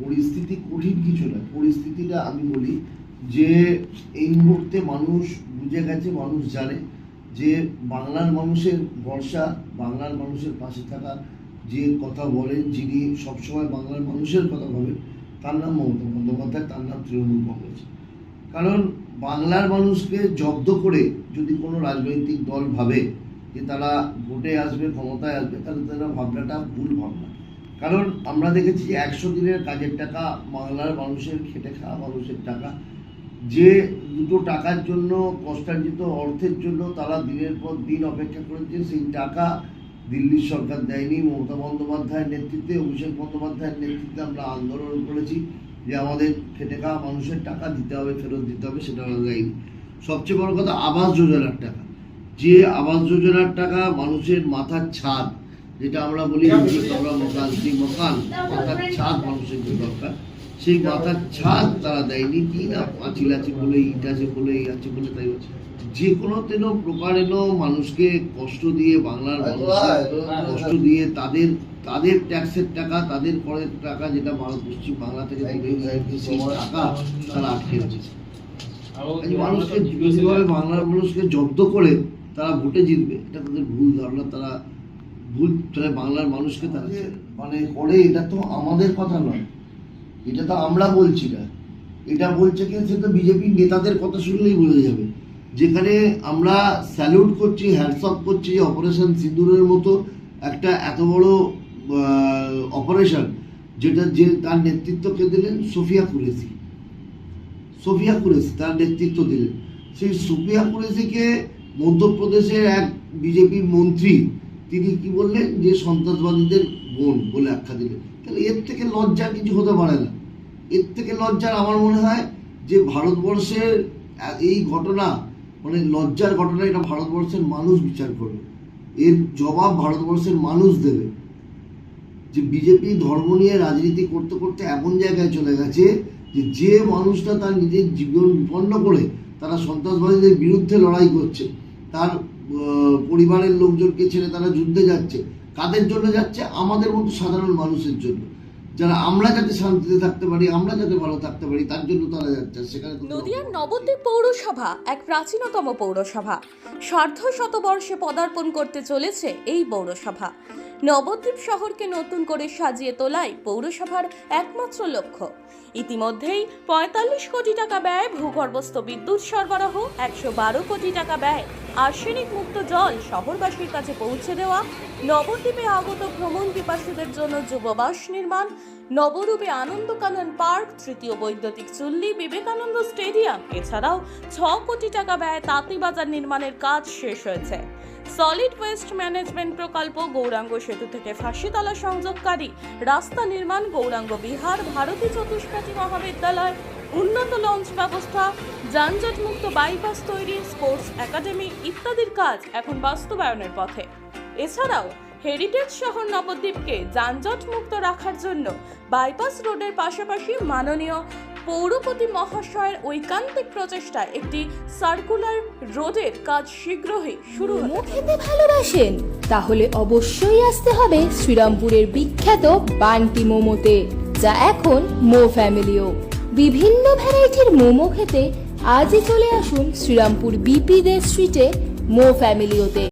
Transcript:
পরিস্থিতি কঠিন কিছু না পরিস্থিতিটা আমি বলি যে, এই মুহূর্তে মানুষ বুঝে গেছে, মানুষ জানে যে বাংলার মানুষের ভরসা, বাংলার মানুষের পাশে থাকা, যে কথা বলেন, যিনি সবসময় বাংলার মানুষের কথা বলেন তার নাম মমতা বন্দ্যোপাধ্যায়, তার নাম তৃণমূল কংগ্রেস। কারণ বাংলার মানুষকে জব্দ করে যদি কোনো রাজনৈতিক দল ভাবে যে তারা ভোটে আসবে, ক্ষমতায় আসবে, তাহলে তারা ভাবনাটা ভুল ভাবনা। কারণ আমরা দেখেছি একশো দিনের কাজের টাকা বাংলার মানুষের খেটে খাওয়া মানুষের টাকা। যে দুটো টাকার জন্য কষ্টার্জিত অর্থের জন্য তারা দিনের পর দিন অপেক্ষা করেছে, সেই টাকা দিল্লির সরকার দেয়নি। মমতা বন্দ্যোপাধ্যায়ের নেতৃত্বে, অভিষেক বন্দ্যোপাধ্যায়ের নেতৃত্বে আমরা আন্দোলন করেছি যে আমাদের খেটে খাওয়া মানুষের টাকা দিতে হবে, ফেরত দিতে হবে, সেটা আমরা দেয়নি। সবচেয়ে বড় কথা আবাস যোজনার টাকা। যে আবাস যোজনার টাকা মানুষের মাথার ছাদ যেটা আমরা বলি আমরা সেই মকান মাথার ছাদ মানুষের যে দরকার। সেই মাথার ছাদ তারা দেয়নি কি না? পাঁচিল আছে বলে ইট আছে বলে এই আছে বলে তাই হচ্ছে। যে কোনো তেন প্রকারেণ মানুষকে কষ্ট দিয়ে বাংলার কষ্ট দিয়ে তাদের তাদের ট্যাক্সের টাকা তাদের করের টাকা যেটা ভারত পশ্চিম বাংলা থেকে টাকা তারা আটকে রেখেছে। মানুষকে বাংলার মানুষকে জব্দ করে তারা ভোটে জিতবে এটা তাদের ভুল ধারণা তারা ভুল তারা বাংলার মানুষকে তারা মানে করে, এটা তো আমাদের কথা নয়। এটা তো আমরা বলছি না। এটা বলছে কি, সে তো বিজেপির নেতাদের কথা শুনলেই বোঝা যাবে। যেখানে আমরা স্যালুট করছি হ্যান্ডসঅপ করছি যে অপারেশন সিঁদুরের মতো একটা এত বড় অপারেশন যেটা যে তার নেতৃত্বকে দিলেন সোফিয়া কুরেশি। সোফিয়া কুরেশি তার নেতৃত্ব দিলেন। সেই সোফিয়া কুরেশিকে মধ্যপ্রদেশের এক বিজেপি মন্ত্রী তিনি কি বললেন? যে সন্ত্রাসবাদীদের বোন বলে আখ্যা দিলেন। তাহলে এর থেকে লজ্জা কিছু হতে পারে না। এর থেকে লজ্জার আমার মনে হয় যে ভারতবর্ষের এই ঘটনা মানে লজ্জার ঘটনা, এটা ভারতবর্ষের মানুষ বিচার করবে। এর জবাব ভারতবর্ষের মানুষ দেবে। যে বিজেপি ধর্ম নিয়ে রাজনীতি করতে করতে এমন জায়গায় চলে গেছে যে যে মানুষটা তার নিজের জীবন বিপন্ন করে তারা সন্ত্রাসবাদীদের বিরুদ্ধে লড়াই করছে, তার পরিবারের লোকজনকে ছেড়ে তারা যুদ্ধে যাচ্ছে। কাদের জন্য যাচ্ছে? আমাদের মতো সাধারণ মানুষের জন্য। যারা আমরা যাতে শান্তিতে থাকতে পারি আমরা যাতে ভালো থাকতে পারি তার জন্য তারা যাচ্ছে। সেখানে নদিয়ার নবদ্বীপ পৌরসভা এক প্রাচীনতম পৌরসভা। সার্ধ শতবর্ষে পদার্পণ করতে চলেছে এই পৌরসভা। নবদ্বীপ শহরকে নতুন করে সাজিয়ে তোলাই পৌরসভার একমাত্র লক্ষ্য। ইতিমধ্যেই পঁয়তাল্লিশ কোটি টাকা ব্যয় ভূগর্ভস্থ বিদ্যুৎ সরবরাহ, একশো বারো কোটি টাকা ব্যয় আর্সেনিক মুক্ত জল শহরবাসীর কাছে পৌঁছে দেওয়া, নবদ্বীপে আগত ভ্রমণ পিপাসুদের জন্য যুববাস নির্মাণ, নবরূপে আনন্দকানন পার্ক, তৃতীয় বৈদ্যুতিক চুল্লি, বিবেকানন্দ স্টেডিয়াম, এছাড়াও ছ কোটি টাকা ব্যয়ে তাঁতিবাজার নির্মাণের কাজ শেষ হয়েছে। সলিড ওয়েস্ট ম্যানেজমেন্ট প্রকল্প গৌরাঙ্গ সেতু থেকে ফাঁসিতলা সংযোগকারী রাস্তা নির্মাণ গৌরাঙ্গ বিহার ভারতী চতুষ্পাঠী মহাবিদ্যালয় উন্নত লঞ্চ ব্যবস্থা, যানজটমুক্ত বাইপাস তৈরি স্পোর্টস একাডেমি ইত্যাদির কাজ এখন বাস্তবায়নের পথে। এছাড়াও হেরিটেজ শহর নবদ্বীপকে যানজট মুক্ত রাখার জন্য বাইপাস রোডের পাশাপাশি মাননীয় পৌরপতি মহাশয়ের ঐকান্তিক প্রচেষ্টায় একটি সার্কুলার রোডের কাজ শীঘ্রই শুরু মোমো ভালোবাসেন। তাহলে অবশ্যই আসতে হবে শ্রীরামপুরের বিখ্যাত বান্টি মোমোতে, যা এখন মো ফ্যামিলিও। বিভিন্ন ভ্যারাইটির মোমো খেতে আজই চলে আসুন শ্রীরামপুর বিপি দে স্ট্রিটে মো ফ্যামিলিওতে।